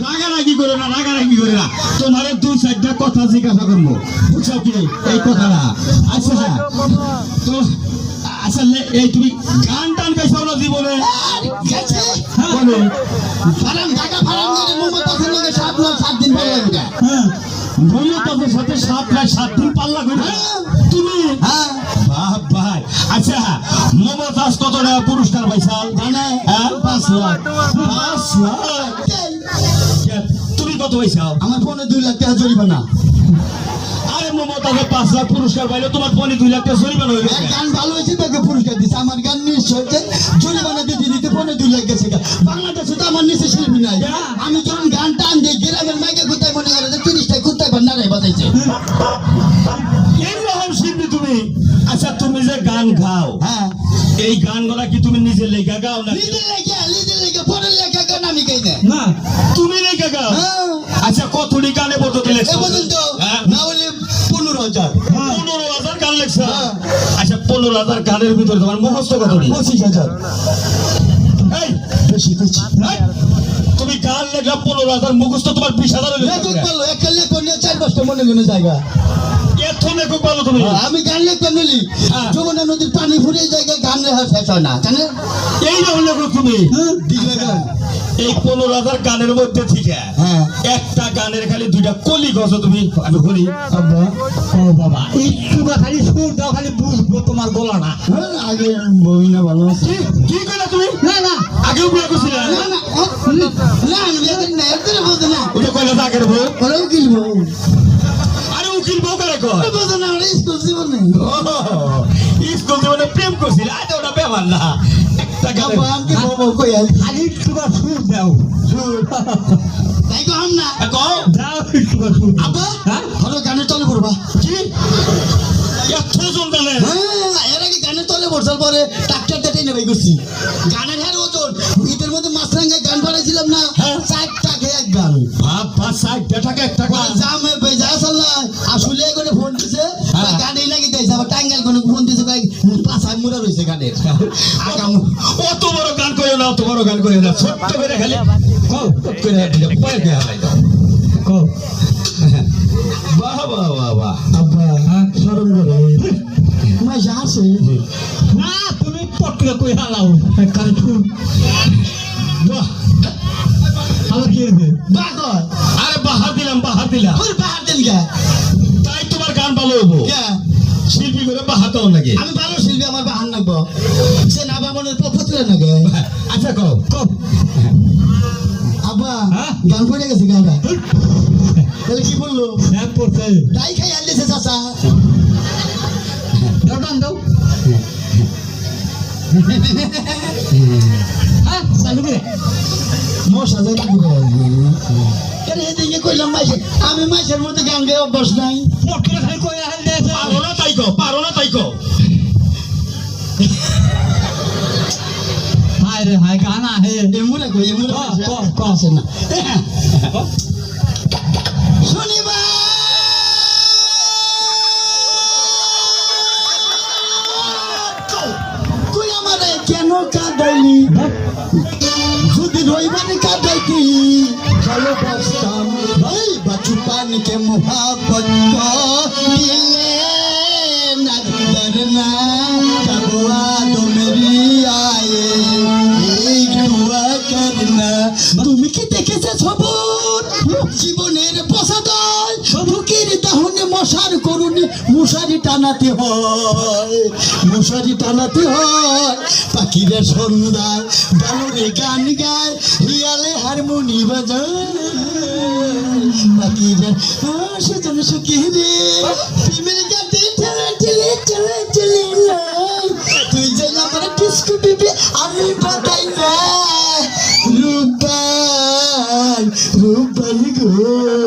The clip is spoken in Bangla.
রাগারাগি করে না রাগারাগি করে না। তোমার দুই চারটা কথা জিজ্ঞাসা করব। বুঝছ কি এই কথাটা? আচ্ছা তো আচ্ছা লে- এই তুমি গান টান গাইছো না জীবনে? গেছে বলো। ফারাম ঢাকা ফারাম করে মমতাজের লগে সাত মাস সাত দিন পর লাগবে হ্যাঁ মমতাজের সাথে সাত সাত দিন পাল্লা করে তুমি? হ্যাঁ। বাহ ভাই। আচ্ছা মমতাজ কত টাকা পুরস্কার পাইছাল? জানে। হ্যাঁ? পাঁচ লাখ। পাঁচ লাখ। কত পাইছাল আমার ফোনে দুই লাখ টাকা জরিমানা। আরে মমতাজে পাঁচ লাখ পুরস্কার পাইলে তোমার পনি দুই লাখ টাকা জরিমানা হইল গান ভালো হয়েছে তাকে পুরস্কার দিচ্ছে আমার গান নিশ্চয় হচ্ছে জরিমানা দিতে দিতে ফোনে দুই লাখ গেছে বাংলাদেশে তো আমার নিচে শিল্পী নাই। আমি যখন গান টান দিই গ্রামের মাইকে কোথায় মনে করে যে তিরিশটায় কোথায় বান্নারে বাজাইছে। এইরকম শিল্পী তুমি? আচ্ছা তুমি যে গান গাও হ্যাঁ। এই গানগুলা কি তুমি নিজে লেখা গাও না নিজের লেখা নিজের লেখা পরের লেখা গান আমি গাই না। পর্যন্ত এ লেখছো পর্যন্ত হ্যাঁ? না হলে পনেরো হাজার। পনেরো হাজার গান লেখছো হ্যাঁ। আচ্ছা পনেরো হাজার গানের ভিতরে তোমার মুখস্থ কত পঁচিশ হাজার। এই বেশি বেশি তুমি গান লেখা পনেরো হাজার মুখস্থ তোমার বিশ হাজার লেখক বলো একটা লেখক নিয়ে চার পাঁচটা মনে মনে জায়গা। আমি গান লিখতে হ্যাঁ। যমুনা নদীর পানি ফুরিয়ে জায়গায় গান লেখা শেষ হয় না এই রকম তুমি এই পনেরো হাজার গানের মধ্যে ঠিক হ্যাঁ একটা গানের খালি দুইটা কলি গছ তুমি আমি শুনি ও বাবা একটু খালি সুর দাও খালি বুঝব তোমার গলাটা হ্যাঁ, আগে বইনা ভালো কি কি তুমি না না আগেও বিয়ে করছিলে না না ও, না আমি এদের না এদের বোঝে না ওই যে কইলা আগের বউ ওরাও কিনবো আরে কয় বোঝে না ওরা স্কুল জীবনে স্কুল জীবনে প্রেম করছিল আজ ওটা ব্যাপার না একটা গানে আমাকে বাবা কই খালি একটু সুর দাও তাই কো আম না কও দাও একটু সুর। আব্বা হ্যাঁ? ধরো গানের তলে পড়বা। কি? এত জানে হ্যাঁ এর আগে গানের তলে পড়ছাল পরে ট্রাক্টর দেটাই নেবাই করছি গানের হ্যার ওজন। ঈদের মধ্যে মাছরাঙ্গায় গান বানাইছিলাম না হ্যাঁ। চার টাকা এক গান। বাবা সাইড টাকা একটা গান। জামে পাঁচায় গানের আগাম অত বড় গান কইও না অত বড় গান কইও না ছোট্ট করে খালি কও করে পয়ের কে হালাই দাও কও। বাহ বাহ বাহ বাহ। আব্বা শরম করে। মাইসা আছে। না তুমি পটকে কই হালাও। খালি সুর বাহ। আবার কি হবে আরে বাহার দিলাম বাহার দিলাম। তোর বাহার দেন তাই তোমার গান ভালো হব। শিল্পী করে বাহাতাও নাকি? বামনের পপুত্র নাকি আচ্ছা কও কও। আব্বা? গান পড়ে গেছে গানটা তাহলে কি বলল? এক পড়ছে। তাই খাই আনলিছে চাচা। দাও দাও দাও। হ্যাঁ চালু করে। মশা যায় কি করে এদিকে কইলাম মাইসে আমি মাইসের মধ্যে গান গায়ে অভ্যাস নাই। দিয়েছে পারো না তাই কও পারো না হায় রে হায় গানা হে এমুরে কই এমুরে ক, ক। আছে না তুই আমারে কেন কাঁদাইলি যদি রবিবারে কাঁদাইতি ভালোবাসতাম ভাই বাচু পানকে মোহাবত দিলে সবর জীবনের পসাদয় বুকের দাহনে মশার করুনি মশারি টানাতে হয়, মশারি টানাতে হয়। পাখিরা সন্ধ্যায় বানরে গান গায় হিয়ালে হারমোনি বাজায়। পাখিরা সেজন্য সুখী রে, প্রেমের Look, Daddy, look.